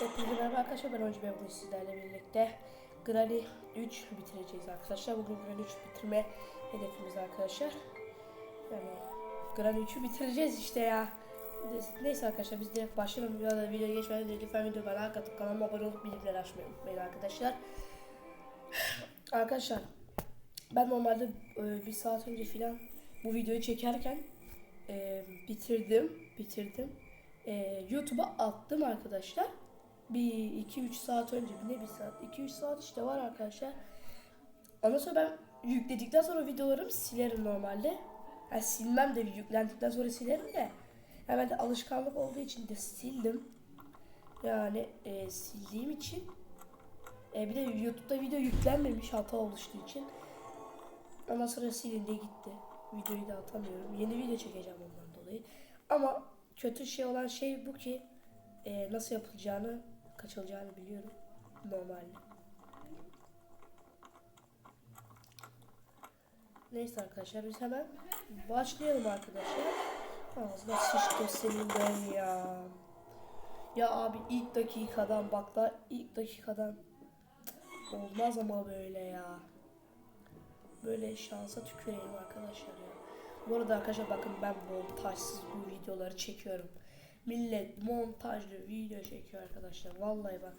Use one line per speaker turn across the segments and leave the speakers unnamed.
Hepinize merhaba arkadaşlar ben Önce ben bugün sizlerle birlikte Granny 3 bitireceğiz arkadaşlar. Bugün Granny 3 bitirme hedefimiz arkadaşlar. Yani Granny 3'ü bitireceğiz işte ya. Neyse arkadaşlar biz direkt başlayalım. Videoda video geçmeden önce lütfen videoya like atıp kanalıma abone olup bildirimleri açmayı unutmayın arkadaşlar. Arkadaşlar ben normalde e, bir saat önce filan bu videoyu çekerken e, bitirdim bitirdim. E, YouTube'a attım arkadaşlar. Bir 2-3 saat önce bir ne bir saat 2-3 saat işte var arkadaşlar. Ondan sonra ben yükledikten sonra videolarımı silerim normalde. Yani silmem de yüklendikten sonra silerim de. Yani ben de alışkanlık olduğu için de sildim. Yani e, sildiğim için e, bir de YouTube'da video yüklenmemiş hata oluştuğu için. Ondan sonra silindi gitti. Videoyu da atamıyorum. Yeni video çekeceğim ondan dolayı. Ama kötü şey olan şey bu ki e, nasıl yapılacağını, kaçılacağını biliyorum. Normalde. Neyse arkadaşlar biz hemen başlayalım arkadaşlar. Ağzına sıçtı senin ben ya. Ya abi ilk dakikadan bak da ilk dakikadan olmaz ama böyle ya. Böyle şansa tüküreyim arkadaşlar ya. Bu arada arkadaşlar bakın ben montajsız bu videoları çekiyorum. Millet montajlı video çekiyor arkadaşlar. Vallahi bak.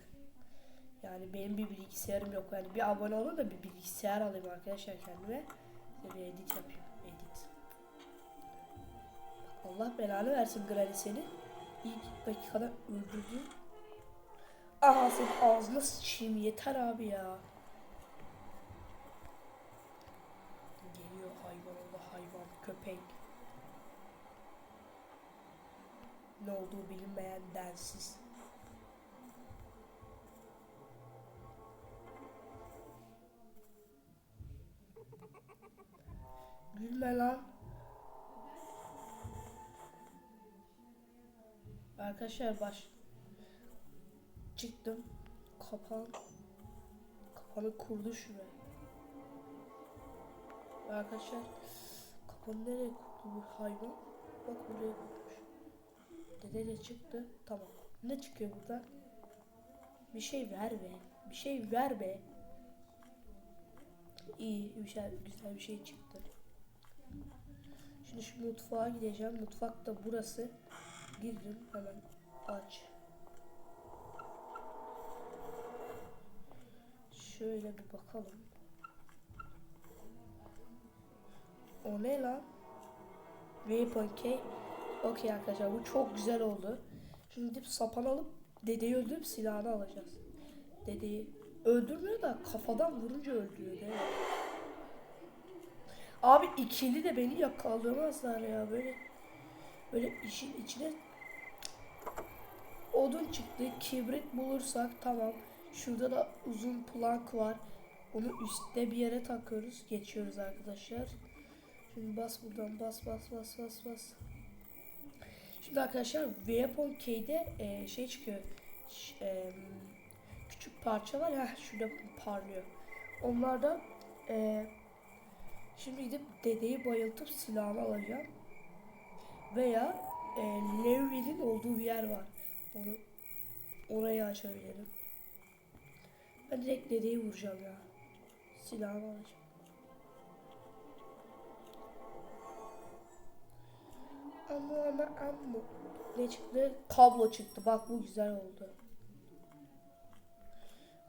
Yani benim bir bilgisayarım yok. Yani bir abone olun da bir bilgisayar alayım arkadaşlar kendime. İşte bir edit yapayım. Edit. Allah belanı versin Granny seni. İlk dakikada öldürdü. Senin ağzına sıçayım yeter abi ya. Geliyor hayvan oğlu hayvan köpek. Ne olduğu bilinmeyen densiz. Gülme lan. Arkadaşlar baş çıktım. Kapan kapanı kurdu şuraya. Arkadaşlar kapanı nereye kurdu bu hayvan? Bak buraya kurmuş. Dede de çıktı. Tamam. Ne çıkıyor buradan? Bir şey ver be. Bir şey ver be. İyi, güzel, güzel bir şey çıktı. Şimdi şu mutfağa gideceğim. Mutfak da burası. Girdim hemen aç. Şöyle bir bakalım. O ne lan? Weapon. Okey arkadaşlar bu çok güzel oldu. Şimdi gidip sapan alıp dedeyi öldürüp silahını alacağız. Dedeyi öldürmüyor da kafadan vurunca öldürüyor değil mi? Abi ikili de beni yakalayamazlar ya böyle. Böyle işin içine odun çıktı. Kibrit bulursak tamam. Şurada da uzun plank var. Onu üstte bir yere takıyoruz. Geçiyoruz arkadaşlar. Şimdi bas buradan bas bas bas bas bas. Şimdi arkadaşlar Weapon Key'de e, şey çıkıyor. Ş- e, küçük parça var ya şurada parlıyor. Onlarda e, şimdi gidip dedeyi bayıltıp silahını alacağım. Veya e, Larry'nin olduğu bir yer var. Onu orayı açabilirim. Ben direkt dedeyi vuracağım ya. Silahını alacağım. Ama ama ama. Ne çıktı? Kablo çıktı. Bak bu güzel oldu.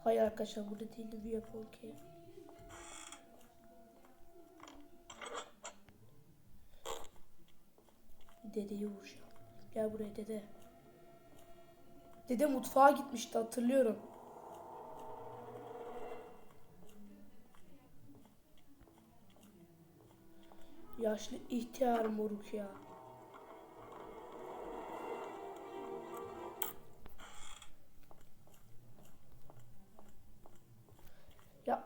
Hayır arkadaşlar burada değildi bir yapalım ki. Dedeyi vuracağım. Gel buraya dede. Dede mutfağa gitmişti hatırlıyorum. Yaşlı ihtiyar moruk ya.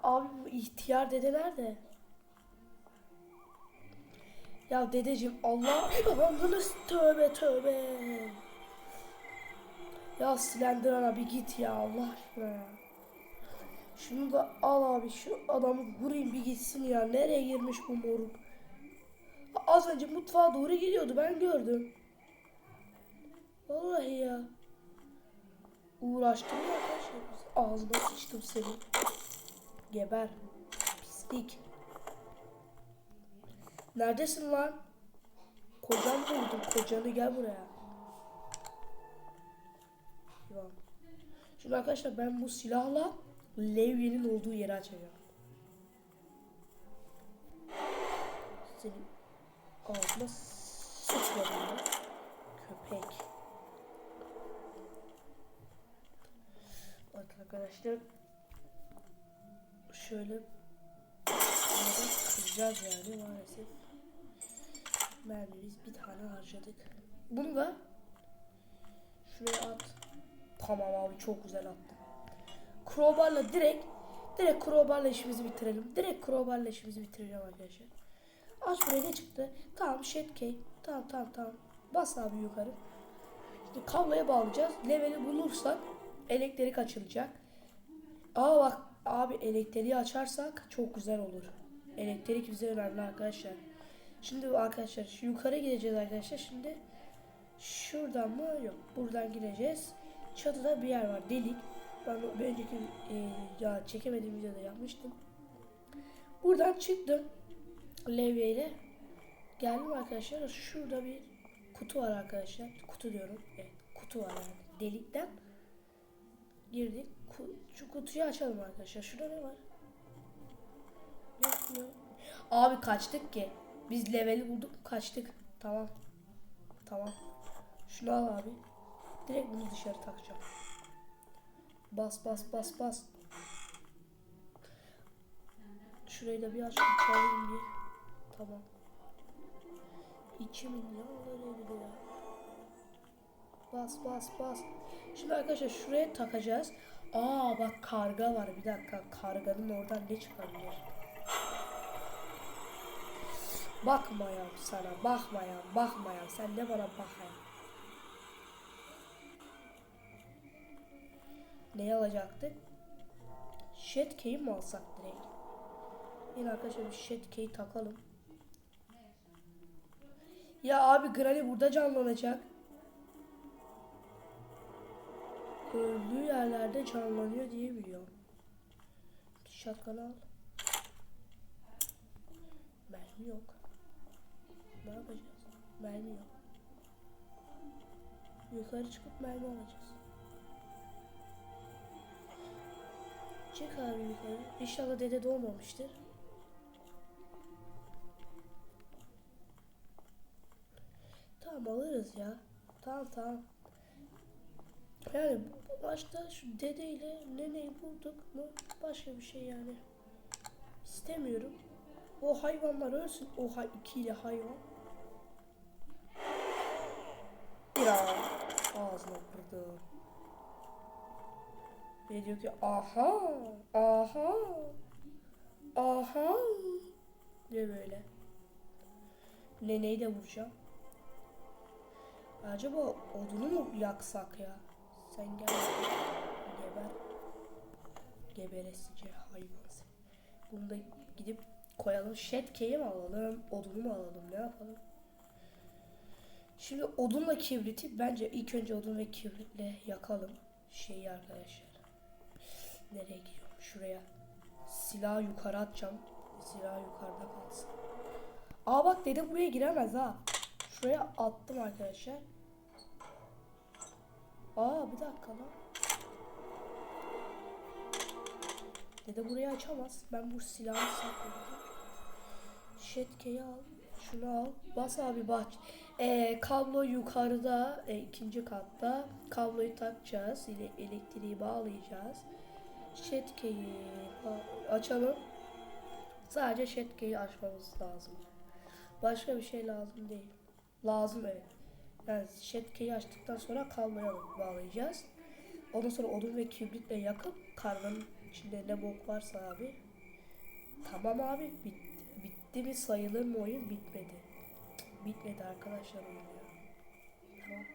Abi bu ihtiyar dede nerede? Ya dedeciğim Allah Allah'ınız tövbe tövbe. Ya Slenderman'a bir git ya Allah aşkına ya. Şunu da al abi şu adamı vurayım bir gitsin ya. Nereye girmiş bu moruk? Az önce mutfağa doğru gidiyordu ben gördüm. Vallahi ya. Uğraştırıyor arkadaşlar. bizi. Ağzına sıçtım seni. Geber. Pislik. Neredesin lan? Kocan buldum. Kocanı gel buraya. Tamam. Şimdi arkadaşlar ben bu silahla Levye'nin olduğu yeri açacağım. Senin ağzına sıçradım ya. Köpek. Bakın arkadaşlar. Şöyle bunları kıracağız yani maalesef. Mermimiz bir tane harcadık. Bunu da şuraya at. Tamam abi çok güzel attım. Crowbar'la direkt direkt crowbar'la işimizi bitirelim. Direkt crowbar'la işimizi bitireceğim arkadaşlar. Aç buraya ne çıktı? Tamam Shetcake. Tamam tamam tamam. Bas abi yukarı. Şimdi kabloya bağlayacağız. Leveli bulursak elektrik açılacak. Aa bak abi elektriği açarsak çok güzel olur. Elektrik bize önemli arkadaşlar. Şimdi arkadaşlar şu yukarı gideceğiz arkadaşlar. Şimdi şuradan mı? Yok. Buradan gireceğiz. Çatıda bir yer var. Delik. Ben önceki e, ya çekemediğim videoda yapmıştım. Buradan çıktım. Levyeyle. Geldim arkadaşlar. Şurada bir kutu var arkadaşlar. Kutu diyorum. Evet. Kutu var yani. Delikten girdik. Şu kutuyu açalım arkadaşlar. Şurada ne var? Yok mu? Abi kaçtık ki. Biz leveli bulduk kaçtık. Tamam. Tamam. Şunu al abi. Direkt bunu dışarı takacağım. Bas bas bas bas. Şurayı da bir aç çalayım bir. Tamam. 2 milyon dolar ya. Bas bas bas. Şimdi arkadaşlar şuraya takacağız. Aa bak karga var. Bir dakika. Karganın oradan ne çıkabilir? Bakmayam sana. Bakmayam. Bakmayam. Sen de bana bakayım. Neyi alacaktık? Shetke'yi mi alsak direkt? Yine arkadaşlar bir Shetke'yi takalım. Ya abi Granny burada canlanacak. Öldüğü yerlerde canlanıyor diye biliyorum. Şatkanı al. Mermi yok. Ne yapacağız? Mermi yok. Yukarı çıkıp mermi alacağız. Çık abi yukarı. İnşallah dede doğmamıştır. Tamam alırız ya. Tamam tamam. Yani başta şu dedeyle neneyi bulduk mu başka bir şey yani. İstemiyorum. O hayvanlar ölsün. O hay ikili hayvan. Ya ağzına kırdım. Ve diyor ki aha aha aha diyor böyle. Neneyi de vuracağım. Acaba odunu mu yaksak ya? Sen gel. Geber. Geberesice hayvan sen. Bunu da gidip koyalım. Shetke'yi mi alalım? Odunu mu alalım? Ne yapalım? Şimdi odunla kibriti bence ilk önce odun ve kibritle yakalım. Şeyi arkadaşlar. Nereye gidiyorum? Şuraya. Silahı yukarı atacağım. Silah yukarıda kalsın. Aa bak dede buraya giremez ha. Şuraya attım arkadaşlar. Aa bir dakika lan. Dede burayı açamaz. Ben bu silahı sakladım. Şetkeyi al. Şunu al. Bas abi bak. Ee, kablo yukarıda. e, ikinci katta. Kabloyu takacağız. ile elektriği bağlayacağız. Şetkeyi açalım. Sadece şetkeyi açmamız lazım. Başka bir şey lazım değil. Lazım evet. Yani şetkeyi açtıktan sonra kabloya bağlayacağız. Ondan sonra odun ve kibritle yakıp karganın içinde ne bok varsa abi. Tamam abi bitti. Bitti mi sayılır mı oyun? Bitmedi. Bitmedi arkadaşlar oyun. Tamam.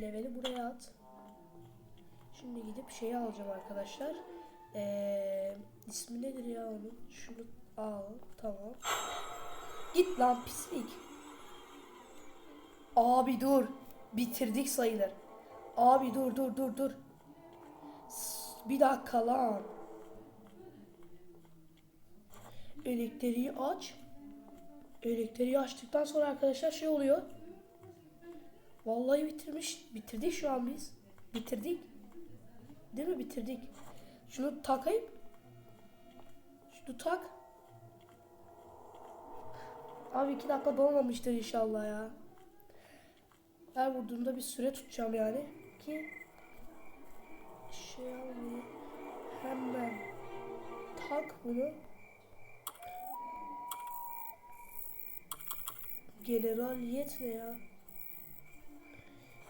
Leveli buraya at. Şimdi gidip şeyi alacağım arkadaşlar. Ee, ismi nedir ya onun? Şunu al. Tamam. Git lan pislik. Abi dur. Bitirdik sayılır. Abi dur dur dur dur. Bir dakika lan. Elektriği aç. Elektriği açtıktan sonra arkadaşlar şey oluyor. Vallahi bitirmiş. Bitirdik şu an biz. Bitirdik. Değil mi? Bitirdik. Şunu takayım. Şunu tak. Abi iki dakika dolmamıştır inşallah ya. Her vurduğumda bir süre tutacağım yani. Ki şey almayayım. Hemen tak bunu. Generaliyet ne ya?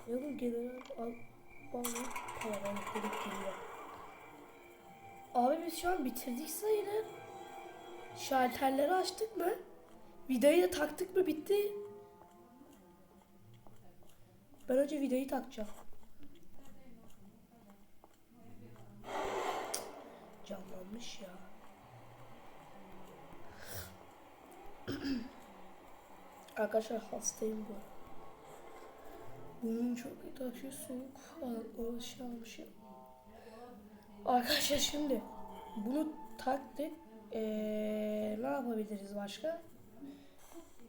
Ya bu general al bağlı. Tamam elektrik geliyor. Abi biz şu an bitirdik sayılır. Şalterleri açtık mı? Vidayı da taktık mı bitti. Ben önce vidayı takacağım. Canlanmış ya. Arkadaşlar hastayım bu. Bunun çok taşı soğuk alışamamışım. Arkadaşlar şimdi bunu taktık. Ee, ne yapabiliriz başka?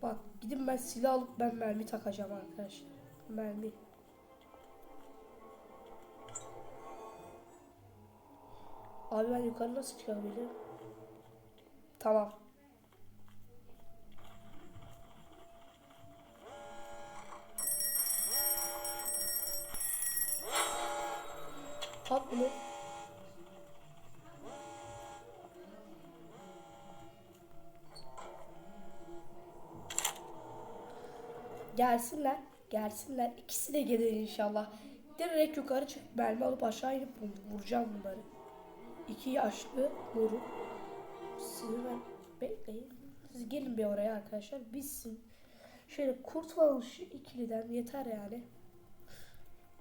Bak gidin ben silah alıp ben mermi takacağım arkadaşlar. Mermi. Abi ben yukarı nasıl çıkabilirim? Tamam. At bunu. Gelsinler. Gelsinler. İkisi de gelir inşallah. Direkt yukarı çıkıp mermi alıp aşağı inip vur- vuracağım bunları. İki yaşlı moruk. Sizi ben bekleyin. Siz gelin bir oraya arkadaşlar. Bitsin. Şöyle kurtulalım şu ikiliden. Yeter yani.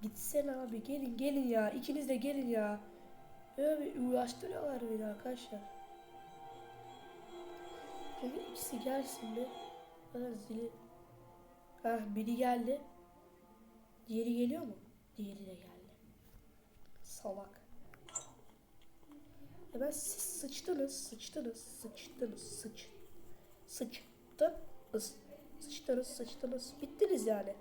Gitsene abi. Gelin gelin ya. İkiniz de gelin ya. Öyle bir uğraştırıyorlar beni arkadaşlar. Şimdi ikisi gelsin bir. Bana zili. Heh, biri geldi. Diğeri geliyor mu? Diğeri de geldi. Salak. Hemen siz sıçtınız, sıçtınız, sıçtınız, sıç. Sıçtınız, sıçtınız, sıçtınız. Bittiniz yani.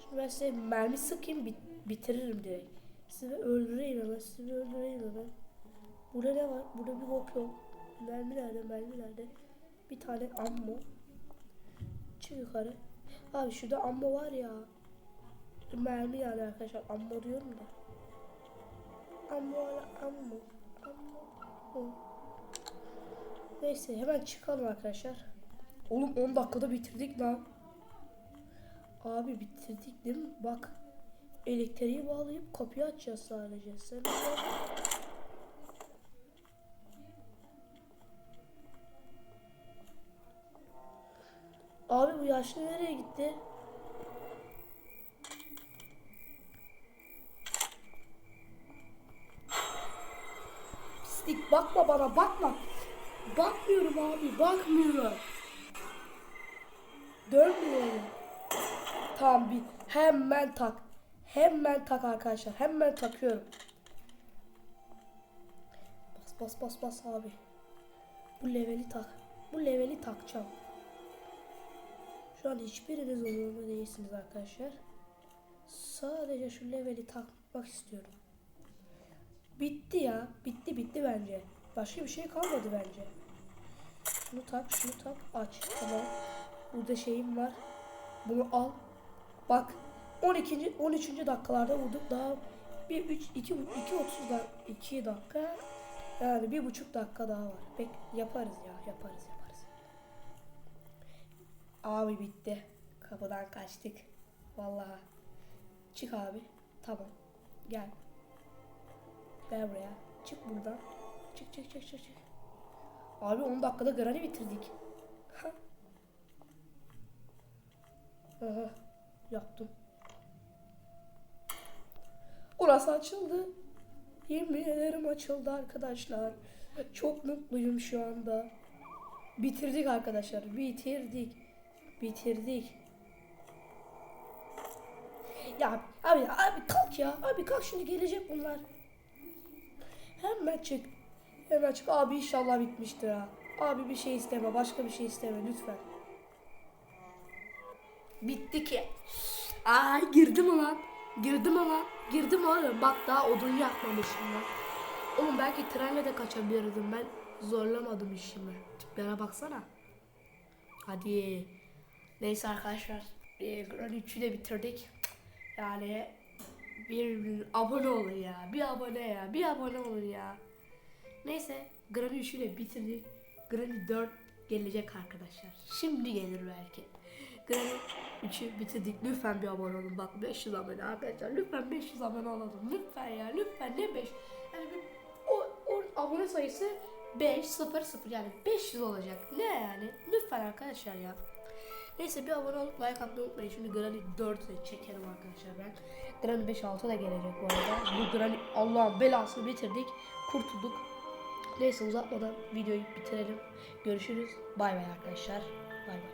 Şimdi ben size mermi sıkayım, bit bitiririm direkt. Sizi öldüreyim hemen, sizi öldüreyim hemen. Burada ne var? Burada bir bok yok. Mermi nerede, mermi nerede? Bir tane ammo. Çık yukarı. Abi şurada ammo var ya. Mermi yani arkadaşlar. Ammo diyorum da. Ammo. Ammo. ammo. Neyse hemen çıkalım arkadaşlar. Oğlum 10 dakikada bitirdik lan. Abi bitirdik değil mi? Bak. Elektriği bağlayıp kapıyı açacağız sadece. Sen Yaşlı nereye gitti? Pislik bakma bana bakma. Bakmıyorum abi bakmıyorum. Dönmüyorum. Tamam bir hemen tak. Hemen tak arkadaşlar. Hemen takıyorum. Bas bas bas bas abi. Bu leveli tak. Bu leveli takacağım. Şu an hiçbiriniz umurumda değilsiniz arkadaşlar. Sadece şu leveli takmak istiyorum. Bitti ya. Bitti bitti bence. Başka bir şey kalmadı bence. Şunu tak, şunu tak, aç. Tamam. Burada şeyim var. Bunu al. Bak 12. 13. dakikalarda vurduk. Daha bir 3 2 2 30 dakika 2 dakika yani bir buçuk dakika daha var. Bek yaparız ya, yaparız yaparız. Abi bitti. Kapıdan kaçtık. Vallahi. Çık abi. Tamam. Gel. Gel buraya. Çık buradan. Çık çık çık çık. çık. Abi 10 dakikada granny bitirdik. Ha. Aha. Yaptım. Orası açıldı. Yemin açıldı arkadaşlar. Çok mutluyum şu anda. Bitirdik arkadaşlar. Bitirdik. Bitirdik. Ya abi abi kalk ya. Abi kalk şimdi gelecek bunlar. Hemen çık. Hemen çık. Abi inşallah bitmiştir ha. Abi bir şey isteme. Başka bir şey isteme lütfen. Bitti ki. Aa girdim ulan. Girdim ulan. Girdim oğlum. Bak daha odun yakmamışım ben. Oğlum belki trenle de kaçabilirdim. Ben zorlamadım işimi. Tiplere baksana. Hadi. Neyse arkadaşlar. E, Grand 3'ü de bitirdik. Yani bir, abone olun ya. Bir abone ya. Bir abone olun ya. Neyse Grand 3'ü de bitirdik. Grand 4 gelecek arkadaşlar. Şimdi gelir belki. Grand 3'ü bitirdik. Lütfen bir abone olun. Bak 500 abone arkadaşlar. Lütfen 500 abone olalım. Lütfen ya. Lütfen ne 5? Yani o, o abone sayısı 5 0 0 yani 500 olacak. Ne yani? Lütfen arkadaşlar ya. Neyse bir abone olup like atmayı unutmayın. Şimdi Granny 4 de çekerim arkadaşlar ben. Granny 5 6 da gelecek bu arada. Bu Granny Allah'ın belasını bitirdik. Kurtulduk. Neyse uzatmadan videoyu bitirelim. Görüşürüz. Bay bay arkadaşlar. Bay bay.